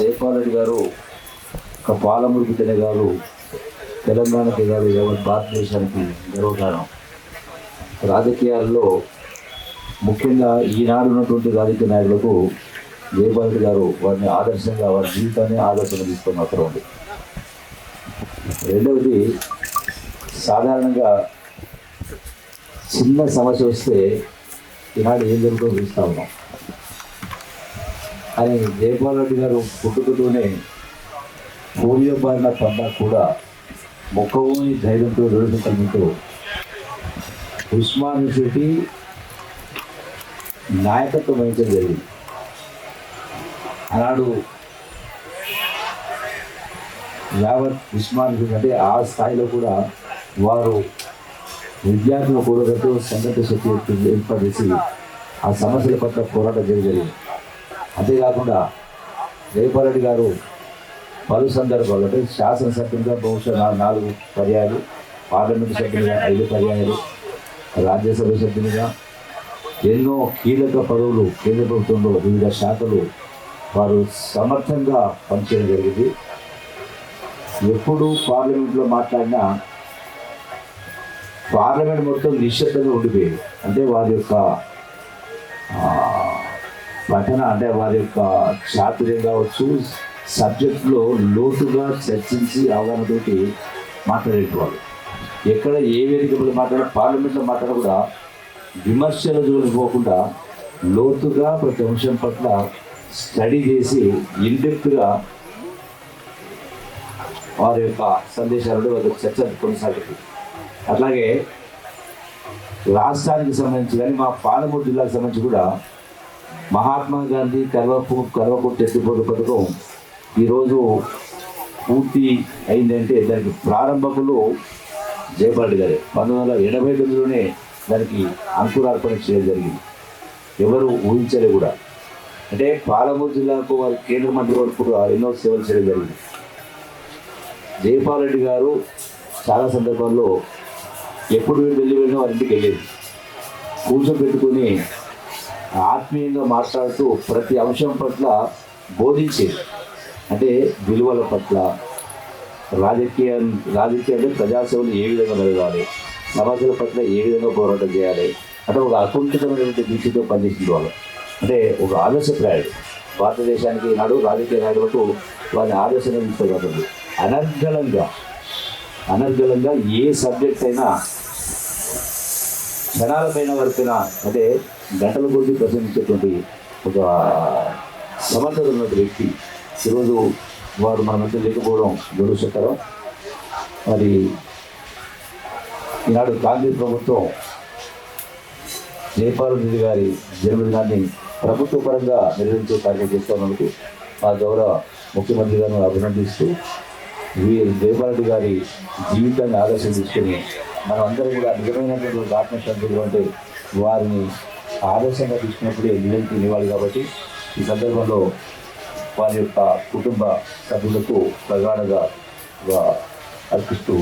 జయపాల్ రెడ్డి గారు ఒక పాలమూరు బిడ్డనే గారు తెలంగాణకి గారు యావత్ భారతదేశానికి గర్వకారణం. రాజకీయాల్లో ముఖ్యంగా ఈనాడు ఉన్నటువంటి రాజకీయ నాయకులకు జయపాల్ రెడ్డి గారు వారిని ఆదర్శంగా వారి జీవితాన్ని ఆదర్శంగా తీసుకున్న అవసరం ఉంది. రెండవది సాధారణంగా చిన్న సమస్య వస్తే ఈనాడు ఏం జరుగుతుందో చూస్తూ ఉన్నాం. అని జయపాల్ రెడ్డి గారు పుట్టుకతోనే పోలియో బారిన పడ్డా కూడా మొక్కవోని ధైర్యంతో నిలబెట్టడంతో ఉస్మాన్ రెడ్డి నాయకత్వం వహించడం జరిగింది. ఆనాడు యావత్ ఉస్మాన్ అంటే ఆ స్థాయిలో కూడా వారు విద్యార్థుల కూడగట్టు సంఘటన శక్తి ఏర్పాటు చేసి ఆ సమస్యల పట్ల పోరాటం జరిగింది. అంతేకాకుండా రేపారెడ్డి గారు పలు సందర్భాలు అంటే శాసనసభ్యులుగా బహుశా నాలుగు పర్యాయాలు పార్లమెంటు సభ్యులుగా ఐదు పర్యాయాలు రాజ్యసభ సభ్యులుగా ఎన్నో కీలక పదవులు కేంద్ర ప్రభుత్వంలో వివిధ శాఖలు వారు సమర్థంగా పనిచేయడం జరిగింది. ఎప్పుడు పార్లమెంట్లో మాట్లాడినా పార్లమెంట్ మొత్తం నిశ్శబ్దంగా ఉండిపోయేది. అంటే వారి యొక్క పఠన అంటే వారి యొక్క చాతుర్యం కావచ్చు సబ్జెక్టులో లోతుగా చర్చించి అవగాహనతోటి మాట్లాడేటవాళ్ళు ఎక్కడ ఏ వేదికలు మాట్లాడ పార్లమెంట్లో మాట్లాడ కూడా విమర్శల జోలికి పోకుండా లోతుగా ప్రతి అంశం పట్ల స్టడీ చేసి ఇండెప్త్గా వారి యొక్క సందేశాలను వారి చర్చ కొనసాగుతుంది అట్లాగే రాష్ట్రానికి సంబంధించి కానీ మా పాలమూరు జిల్లాకు సంబంధించి కూడా మహాత్మా గాంధీ కల్వపు కల్వకుర్తి ఎత్తిపోటు పథకం ఈరోజు పూర్తి అయిందంటే దానికి ప్రారంభకులు జయపాల్ గారే. పంతొమ్మిది వందల ఎనభై తొమ్మిదిలోనే దానికి అంకురార్పణ చేయడం జరిగింది. ఎవరు ఊహించలే కూడా. అంటే పాలమూరు జిల్లాకు వారి కేంద్ర మంత్రి వరకు కూడా ఎన్నో సేవలు చేయడం జరిగింది. జయపాల్ రెడ్డి గారు చాలా సందర్భాల్లో ఎప్పుడు వెళ్ళి వెళ్ళినా వారి ఇంటికి వెళ్ళేది. కూర్చోబెట్టుకుని ఆత్మీయంగా మాట్లాడుతూ ప్రతి అంశం పట్ల బోధించేది. అంటే విలువల పట్ల రాజకీయ రాజకీయాలు ప్రజాసేవలు ఏ విధంగా మెరగాలి సమాజాల పట్ల ఏ విధంగా పోరాటం చేయాలి అంటే ఒక అకుంఠితమైనటువంటి దీక్షతో పనిచేసిన వాళ్ళు. అంటే ఒక ఆదర్శప్రాయుడు. భారతదేశానికి నాడు రాజకీయ నాయకులకు వారిని ఆదర్శంగా తీసుకోగలరు అనర్గళంగా అనర్గళంగా ఏ సబ్జెక్ట్ అయినా క్షణాలపైన వరకున అంటే గంటల కొద్ది ప్రసంగించేటువంటి ఒక సమర్థత ఉన్న వ్యక్తి. ఈరోజు వారు మన మధ్య లేకపోవడం దురదృష్టకరం మరి ఈనాడు కాంగ్రెస్ ప్రభుత్వం జయపాల్ రెడ్డి గారి జన్మదినాన్ని ప్రభుత్వ పరంగా నిర్వహించే కార్యక్రమం చేస్తున్నందుకు మా గౌరవ ముఖ్యమంత్రి గారిని అభినందిస్తూ వీరు జయపాల్ గారి జీవితాన్ని ఆదర్శం తీసుకుని మనం అందరం కూడా నిజమైనటువంటి ఆత్మశాంతులు అంటే వారిని ఆదర్శంగా తీసుకున్నప్పుడే నిజం తినేవాళ్ళు కాబట్టి ఈ సందర్భంలో వారి యొక్క కుటుంబ సభ్యులకు ప్రగాఢగా అర్పిస్తూ